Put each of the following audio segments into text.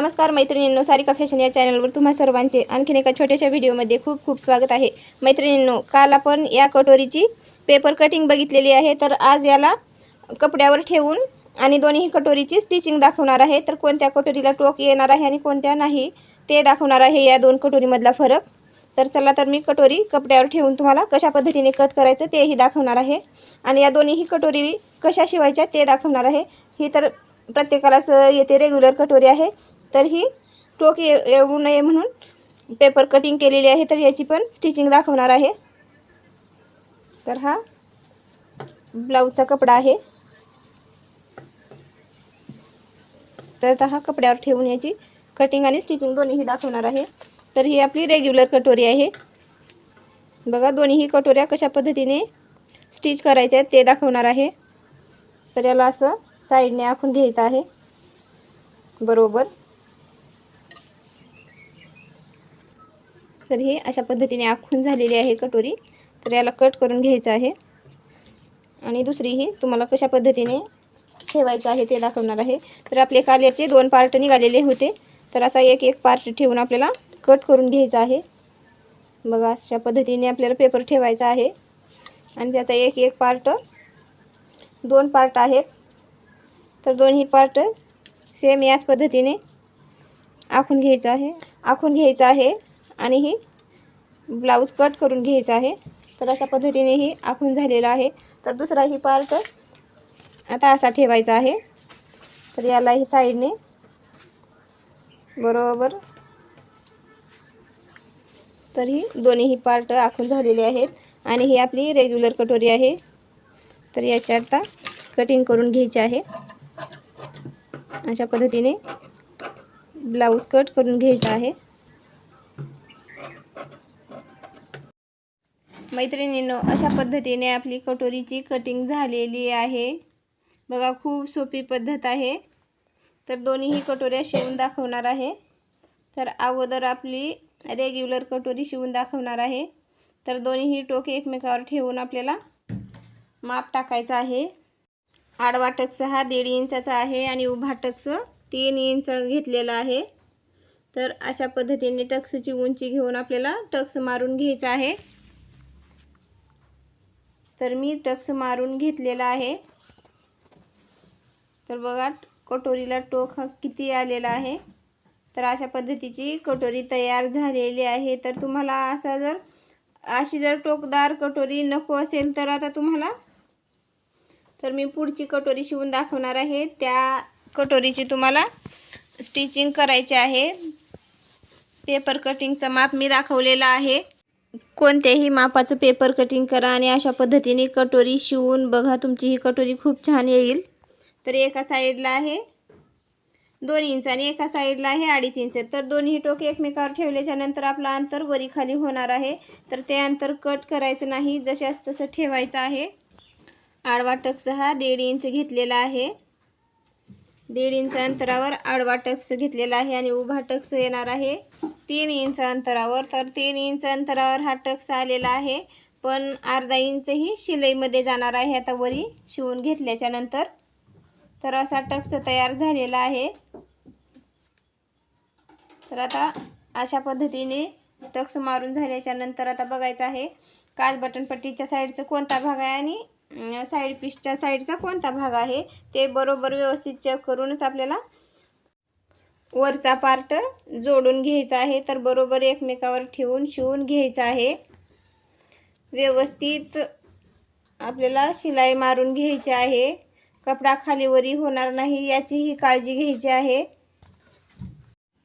नमस्कार मैत्रिणींनो. सारिका फॅशन या चॅनलवर तुम्हा सर्वांचे आणखीन एका छोट्याशा व्हिडिओमध्ये खूप खूप स्वागत आहे. मैत्रिणींनो काल आपण या कटोरीची पेपर कटिंग बघितलेली आहे. तर आज याला कपड्यावर ठेवून आणि दोन्ही कटोरीची स्टिचिंग दाखवणार आहे. तर कोणत्या कटोरीला टोक येणार आहे आणि कोणत्या नाही ते दाखवणार आहे. या दोन कटोरीमधला फरक. तर चला तर मी कटोरी कपड्यावर ठेवून तुम्हाला कशा पद्धतीने कट करायचं तेही दाखवणार आहे. आणि या दोन्हीही कटोरी कशा शिवायच्या ते दाखवणार आहे. ही तर प्रत्येकालाच येते रेग्युलर कटोरी आहे. तर ही टोक ये येऊ नये म्हणून पेपर कटिंग केलेली आहे तर याची पण स्टिचिंग दाखवणार आहे. तर हा ब्लाऊजचा कपडा आहे. तर आता हा कपड्यावर ठेवून याची कटिंग आणि स्टिचिंग दोन्हीही दाखवणार आहे. तर ही आपली रेग्युलर कटोरी आहे. बघा दोन्हीही कटोऱ्या कशा पद्धतीने स्टिच करायच्या आहेत ते दाखवणार आहे. तर याला असं साईडने आखून घ्यायचं आहे. बरोबर. तर हे अशा पद्धतीने आखून झालेली आहे कटोरी. तर याला कट करून घ्यायचं आहे. आणि दुसरी ही तुम्हाला कशा पद्धतीने ठेवायचं आहे ते दाखवणार आहे. तर आपले काल्याचे दोन पार्ट निघालेले होते. तर असा एक एक पार्ट ठेवून आपल्याला कट करून घ्यायचा आहे. बघा अशा पद्धतीने आपल्याला पेपर ठेवायचा आहे. आणि त्याचा एक एक पार्ट दोन पार्ट आहेत. तर दोन्ही पार्ट सेम याच पद्धतीने आखून घ्यायचं आहे. आखून घ्यायचं आहे. आणि ही ब्लाऊज कट करून घ्यायचा आहे. तर अशा पद्धतीने ही आखून झालेला आहे. तर दुसरा ही पार्ट आता असा ठेवायचा आहे. तर याला ही साईडने बरोबर तर ही दोन्हीही पार्ट आखून झालेले आहेत. आणि ही आपली रेग्युलर कटोरी आहे. तर याच्या आता कटिंग करून घ्यायची आहे. अशा पद्धतीने ब्लाऊज कट करून घ्यायचा आहे. मैत्रिणींनो अशा पद्धतीने आपली कटोरीची कटिंग झालेली आहे. बघा खूप सोपी पद्धत आहे. तर दोन्हीही कटोऱ्या शिवून दाखवणार आहे. तर अगोदर आपली रेग्युलर कटोरी शिवून दाखवणार आहे. तर दोन्हीही टोके एकमेकावर ठेवून आपल्याला माप टाकायचं आहे. आडवा टक्स हा दीड इंचाचा आहे आणि उभा टक्स तीन इंच घेतलेला आहे. तर अशा पद्धतीने टक्सची उंची घेऊन आपल्याला टक्स मारून घ्यायचा आहे. तर मी टक्स मारून घेतलेला आहे. तर बघा कटोरीला टोक हा किती आलेला आहे. तर अशा पद्धतीची कटोरी तयार झालेली आहे. तर तुम्हाला असा जर अशी जर टोकदार कटोरी नको असेल तर आता तुम्हाला तर मी पुढची कटोरी शिवून दाखवणार आहे. त्या कटोरीची तुम्हाला स्टिचिंग करायची आहे. पेपर कटिंगचं माप मी दाखवलेलं आहे. कोणत्याही मापाचं पेपर कटिंग करा आणि अशा पद्धतीने कटोरी शिवून बघा तुमची ही कटोरी खूप छान येईल. तर एका साईडला आहे दोन इंच आणि एका साईडला आहे अडीच इंच तर दोन्ही टोके एकमेकावर ठेवल्याच्या नंतर आपलं अंतर वरी खाली होणार आहे. तर ते अंतर कट करायचं नाही जशास तसं ठेवायचं आहे. आडवा टक्स हा दीड इंच घेतलेला आहे. दीड इंच अंतरावर आडवा टक्स घेतलेला आहे आणि उभा टक्स येणार आहे. तीन इंच अंतरावर तर तीन इंच अंतरावर हा टक्स आलेला आहे. पण अर्धा इंचही शिलाईमध्ये जाणार आहे. आता वरी शिवून घेतल्याच्या नंतर तर असा टक्स तयार झालेला आहे. तर आता अशा पद्धतीने टक्स मारून झाल्याच्यानंतर आता बघायचं आहे. काच बटनपट्टीच्या साईडचं कोणता भाग आहे आणि साईड पीसच्या साईडचा कोणता भाग आहे ते बरोबर व्यवस्थित चेक करूनच आपल्याला वरचा पार्ट जोडून घ्यायचा आहे. तर बरोबर एकमेकावर ठेवून शिवून घ्यायचा आहे. व्यवस्थित आपल्याला शिलाई मारून घ्यायची आहे. कपडा खालीवरी होणार नाही याचीही काळजी घ्यायची आहे.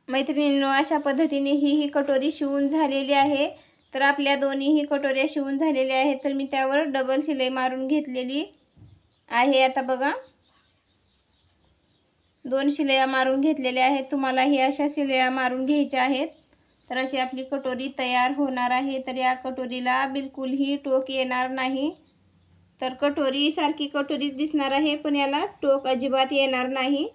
मैत्रिणींनो अशा पद्धतीने ही ही कटोरी शिवून झालेली आहे. तर आपल्या दोन्हीही कटोऱ्या शिवून झालेल्या आहेत तर मी त्यावर डबल शिलाई मारून घेतलेली आहे. आता बघा दोन शिलया मारून घेतलेल्या आहेत. तुम्हाला ही अशा शिलया मारून घ्यायच्या आहेत. तर अशी आपली कटोरी तयार होणार आहे. तर या कटोरीला बिलकुलही टोक येणार नाही. तर कटोरी सारखी कटोरीच दिसणार आहे पण याला टोक अजिबात येणार नाही.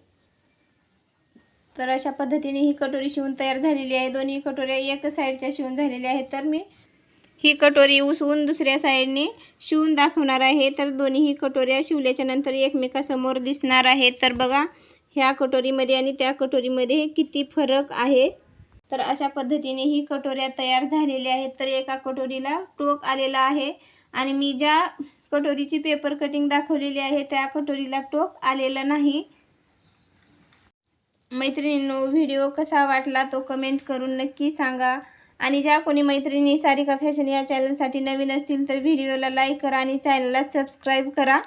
तर अशा पद्धतीने ही कटोरी शिवून तयार झालेली आहे. दोन्ही कटोऱ्या एक साईडच्या शिवून झालेल्या आहेत. तर मी ही कटोरी उसवून दुसऱ्या साईडने शिवून दाखवणार आहे. तर दोन्हीही कटोऱ्या शिवल्याच्या नंतर एकमेकासमोर दिसणार आहेत. तर बघा ह्या कटोरीमध्ये आणि त्या कटोरीमध्ये किती फरक आहे. तर अशा पद्धतीने ही कटोऱ्या तयार झालेल्या आहेत. तर एका कटोरीला टोक आलेला आहे आणि मी ज्या कटोरीची पेपर कटिंग दाखवलेली आहे त्या कटोरीला टोक आलेला नाही. मैत्रिणींनो व्हिडिओ कसा वाटला तो कमेंट करून नक्की सांगा. आणि ज्या कोणी मैत्रिणी सारिका फॅशन या चॅनलसाठी नवीन असतील तर व्हिडिओला लाईक करा आणि चॅनलला सबस्क्राईब करा.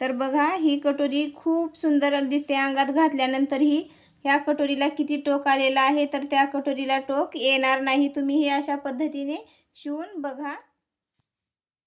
तर बघा ही कटोरी खूप सुंदर दिसते. अंगात घातल्यानंतरही ह्या कटोरीला किती टोक आलेला आहे तर त्या कटोरीला टोक येणार नाही. तुम्ही ही अशा पद्धतीने शिवून बघा.